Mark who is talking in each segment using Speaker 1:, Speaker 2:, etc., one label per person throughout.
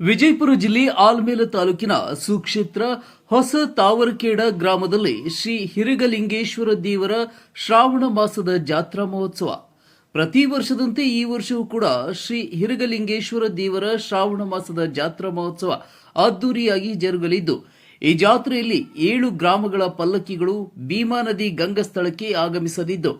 Speaker 1: ವಿಜಯಪುರ ಜಿಲ್ಲೆ ಆಲ್ಮೇಲ ತಾಲೂಕಿನ ಸುಕ್ಷೇತ್ರ ಹೊಸ ತಾವರಕೇಡ ಗ್ರಾಮದಲ್ಲಿ ಶ್ರೀ ಹಿರಿಗಲಿಂಗೇಶ್ವರ ದೇವರ ಶ್ರಾವಣ ಮಾಸದ ಜಾತ್ರಾ ಮಹೋತ್ಸವ. ಪ್ರತಿ ವರ್ಷದಂತೆ ಈ ವರ್ಷವೂ ಕೂಡ ಶ್ರೀ ಹಿರಿಗಲಿಂಗೇಶ್ವರ ದೇವರ ಶ್ರಾವಣ ಮಾಸದ ಜಾತ್ರಾ ಮಹೋತ್ಸವ ಅದ್ದೂರಿಯಾಗಿ ಜರುಗಲಿದ್ದು, ಈ ಜಾತ್ರೆಯಲ್ಲಿ ಏಳು ಗ್ರಾಮಗಳ ಪಲ್ಲಕ್ಕಿಗಳು ಭೀಮಾ ನದಿ ಗಂಗಸ್ಥಳಕ್ಕೆ ಆಗಮಿಸಲಿದ್ದು,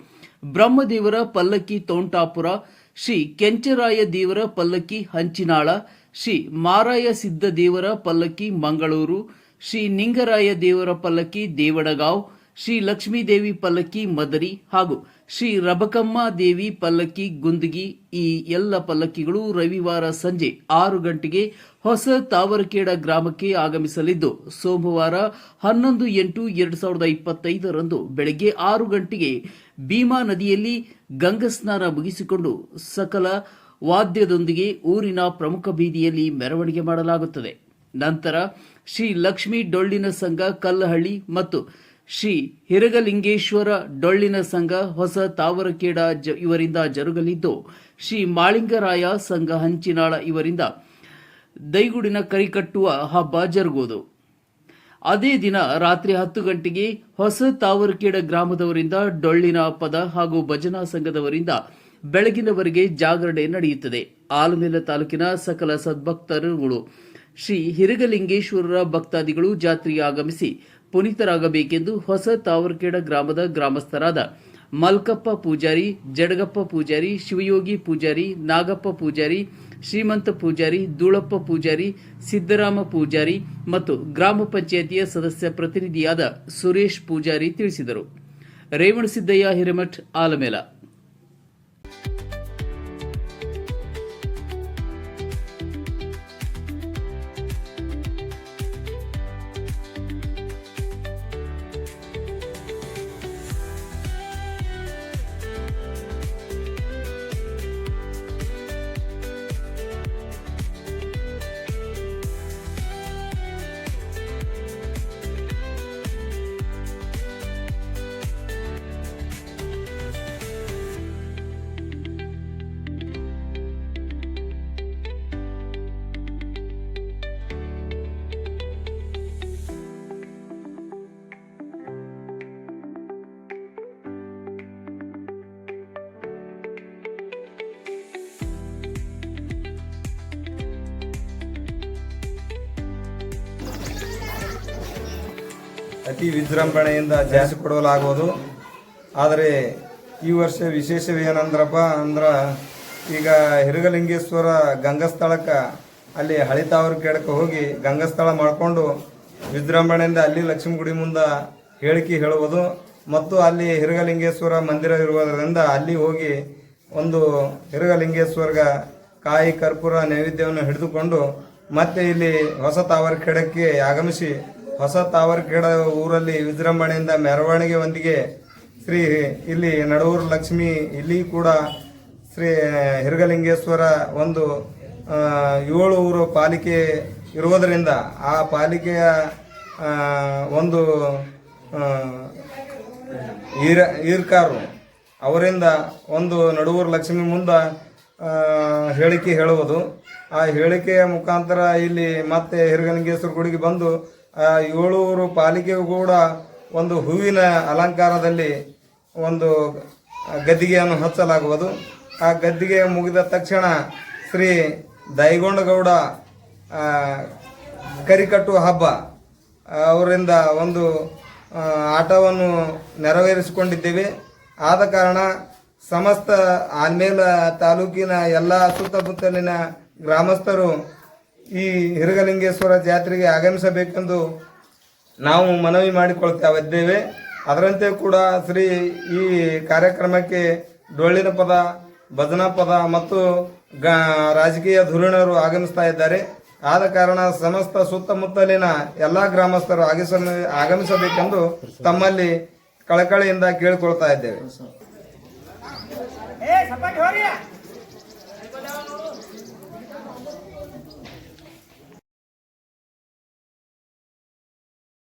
Speaker 1: ಬ್ರಹ್ಮದೇವರ ಪಲ್ಲಕ್ಕಿ ತೋಂಟಾಪುರ, ಶ್ರೀ ಕೆಂಚರಾಯ ದೇವರ ಪಲ್ಲಕ್ಕಿ ಹಂಚಿನಾಳ ಶ್ರೀ ಮಾರಾಯ ಸಿದ್ಧ ದೇವರ ಪಲ್ಲಕ್ಕಿ ಮಂಗಳೂರು, ಶ್ರೀ ನಿಂಗರಾಯ ದೇವರ ಪಲ್ಲಕ್ಕಿ ದೇವಡಗಾಂವ್, ಶ್ರೀ ಲಕ್ಷ್ಮೀದೇವಿ ಪಲ್ಲಕ್ಕಿ ಮದರಿ ಹಾಗೂ ಶ್ರೀ ರಬಕಮ್ಮ ದೇವಿ ಪಲ್ಲಕ್ಕಿ ಗುಂದಗಿ ಈ ಎಲ್ಲ ಪಲ್ಲಕ್ಕಿಗಳು ರವಿವಾರ ಸಂಜೆ ಆರು ಗಂಟೆಗೆ ಹೊಸ ತಾವರಕೇಡ ಗ್ರಾಮಕ್ಕೆ ಆಗಮಿಸಲಿದ್ದು, ಸೋಮವಾರ ಹನ್ನೊಂದು ಎಂಟು ಎರಡು ಸಾವಿರದ ಇಪ್ಪತ್ತೈದರಂದು ಬೆಳಗ್ಗೆ ಆರು ಗಂಟೆಗೆ ಭೀಮಾ ನದಿಯಲ್ಲಿ ಗಂಗಸ್ನಾನ ಮುಗಿಸಿಕೊಂಡು ಸಕಲ ವಾದ್ಯದೊಂದಿಗೆ ಊರಿನ ಪ್ರಮುಖ ಬೀದಿಯಲ್ಲಿ ಮೆರವಣಿಗೆ ಮಾಡಲಾಗುತ್ತದೆ. ನಂತರ ಶ್ರೀ ಲಕ್ಷ್ಮೀ ಡೊಳ್ಳಿನ ಸಂಘ ಕಲ್ಲಹಳ್ಳಿ ಮತ್ತು ಶ್ರೀ ಹಿರಗಲಿಂಗೇಶ್ವರ ಡೊಳ್ಳಿನ ಸಂಘ ಹೊಸ ತಾವರಕೇಡ ಇವರಿಂದ ಜರುಗಲಿದ್ದು, ಶ್ರೀ ಮಾಳಿಂಗರಾಯ ಸಂಘ ಹಂಚಿನಾಳ ಇವರಿಂದ ದೈಗುಡಿನ ಕರಿಕಟ್ಟುವ ಹಬ್ಬ ಜರುಗುವುದು. ಅದೇ ದಿನ ರಾತ್ರಿ ಹತ್ತು ಗಂಟೆಗೆ ಹೊಸ ತಾವರಕೇಡ ಗ್ರಾಮದವರಿಂದ ಡೊಳ್ಳಿನ ಪದ ಹಾಗೂ ಭಜನಾ ಸಂಘದವರಿಂದ ಬೆಳಗಿನವರೆಗೆ ಜಾಗರಣೆ ನಡೆಯುತ್ತದೆ. ಆಲಮೇಲ ತಾಲೂಕಿನ ಸಕಲ ಸದ್ಭಕ್ತರುಗಳು ಶ್ರೀ ಹಿರಗಲಿಂಗೇಶ್ವರರ ಭಕ್ತಾದಿಗಳು ಜಾತ್ರೆಗೆ ಆಗಮಿಸಿ ಪುನೀತರಾಗಬೇಕೆಂದು ಹೊಸ ತಾವರಕೇಡ ಗ್ರಾಮದ ಗ್ರಾಮಸ್ಥರಾದ ಮಲ್ಕಪ್ಪ ಪೂಜಾರಿ, ಜಡಗಪ್ಪ ಪೂಜಾರಿ, ಶಿವಯೋಗಿ ಪೂಜಾರಿ, ನಾಗಪ್ಪ ಪೂಜಾರಿ, ಶ್ರೀಮಂತ ಪೂಜಾರಿ, ದೂಳಪ್ಪ ಪೂಜಾರಿ, ಸಿದ್ದರಾಮ ಪೂಜಾರಿ ಮತ್ತು ಗ್ರಾಮ ಪಂಚಾಯತಿಯ ಸದಸ್ಯ ಪ್ರತಿನಿಧಿಯಾದ ಸುರೇಶ್ ಪೂಜಾರಿ ತಿಳಿಸಿದರು. ರೇವಣಸಿದ್ದಯ್ಯ ಹಿರೇಮಠ್, ಆಲಮೇಲ.
Speaker 2: ಅತಿ ವಿಜೃಂಭಣೆಯಿಂದ ಜಾರಿಸಿಕೊಡಲಾಗುವುದು ಆದರೆ ಈ ವರ್ಷ ವಿಶೇಷವೇನಂದ್ರಪ್ಪ ಅಂದ್ರೆ ಈಗ ಹಿರುಗಲಿಂಗೇಶ್ವರ ಗಂಗಸ್ಥಳಕ್ಕೆ ಅಲ್ಲಿ ಹಳಿತಾವರ ಕೆಡಕ್ಕೆ ಹೋಗಿ ಗಂಗಸ್ಥಳ ಮಾಡಿಕೊಂಡು ವಿಜೃಂಭಣೆಯಿಂದ ಅಲ್ಲಿ ಲಕ್ಷ್ಮೀ ಗುಡಿ ಮುಂದೆ ಹೇಳಿಕೆ ಹೇಳುವುದು ಮತ್ತು ಅಲ್ಲಿ ಹಿರುಗಲಿಂಗೇಶ್ವರ ಮಂದಿರ ಇರುವುದರಿಂದ ಅಲ್ಲಿ ಹೋಗಿ ಒಂದು ಹಿರುಗಲಿಂಗೇಶ್ವರ್ಗ ಕಾಯಿ ಕರ್ಪೂರ ನೈವೇದ್ಯವನ್ನು ಹಿಡಿದುಕೊಂಡು ಮತ್ತೆ ಇಲ್ಲಿ ಹೊಸ ತಾವರ ಕೆಡಕ್ಕೆ ಆಗಮಿಸಿ ಹೊಸ ತಾವರ್ಕೇಡ ಊರಲ್ಲಿ ವಿಜೃಂಭಣೆಯಿಂದ ಮೆರವಣಿಗೆ ಒಂದಿಗೆ ಶ್ರೀ ಇಲ್ಲಿ ನಡೂರು ಲಕ್ಷ್ಮಿ, ಇಲ್ಲಿ ಕೂಡ ಶ್ರೀ ಹಿರಗಲಿಂಗೇಶ್ವರ ಒಂದು ಏಳು ಊರು ಪಾಲಿಕೆ ಇರುವುದರಿಂದ ಆ ಪಾಲಿಕೆಯ ಒಂದು ಈರ, ಈರ್ಕಾರು ಅವರಿಂದ ಒಂದು ನಡುವೂರು ಲಕ್ಷ್ಮಿ ಮುಂದೆ ಹೇಳಿಕೆ ಹೇಳುವುದು. ಆ ಹೇಳಿಕೆಯ ಮುಖಾಂತರ ಇಲ್ಲಿ ಮತ್ತೆ ಹಿರಗಲಿಂಗೇಶ್ವರ ಗುಡಿಗೆ ಬಂದು ಏಳೂರು ಪಾಲಿಕೆಗೂ ಕೂಡ ಒಂದು ಹೂವಿನ ಅಲಂಕಾರದಲ್ಲಿ ಒಂದು ಗದ್ದಿಗೆಯನ್ನು ಹಚ್ಚಲಾಗುವುದು. ಆ ಗದ್ದಿಗೆ ಮುಗಿದ ತಕ್ಷಣ ಶ್ರೀ ದೈಗೊಂಡಗೌಡ ಕರಿಕಟ್ಟು ಹಬ್ಬ ಅವರಿಂದ ಒಂದು ಆಟವನ್ನು ನೆರವೇರಿಸಿಕೊಂಡಿದ್ದೇವೆ. ಆದ ಕಾರಣ ಸಮಸ್ತ ಆಲ್ಮೇಲ ತಾಲೂಕಿನ ಎಲ್ಲ ಸುತ್ತಮುತ್ತಲಿನ ಗ್ರಾಮಸ್ಥರು ಈ ಹಿರಗಲಿಂಗೇಶ್ವರ ಜಾತ್ರೆಗೆ ಆಗಮಿಸಬೇಕೆಂದು ನಾವು ಮನವಿ ಮಾಡಿಕೊಳ್ತಾವಿದ್ದೇವೆ ಅದರಂತೆ ಕೂಡ ಶ್ರೀ ಈ ಕಾರ್ಯಕ್ರಮಕ್ಕೆ ಡೊಳ್ಳಿನ ಪದ, ಭಜನಾ ಪದ ಮತ್ತು ಗ ರಾಜಕೀಯ ಧುರೀಣರು ಆಗಮಿಸ್ತಾ ಇದ್ದಾರೆ. ಆದ ಕಾರಣ ಸಮಸ್ತ ಸುತ್ತಮುತ್ತಲಿನ ಎಲ್ಲ ಗ್ರಾಮಸ್ಥರು ಆಗಿಸ ಆಗಮಿಸಬೇಕೆಂದು ತಮ್ಮಲ್ಲಿ ಕಳಕಳಿಯಿಂದ ಕೇಳಿಕೊಳ್ತಾ ಇದ್ದೇವೆ.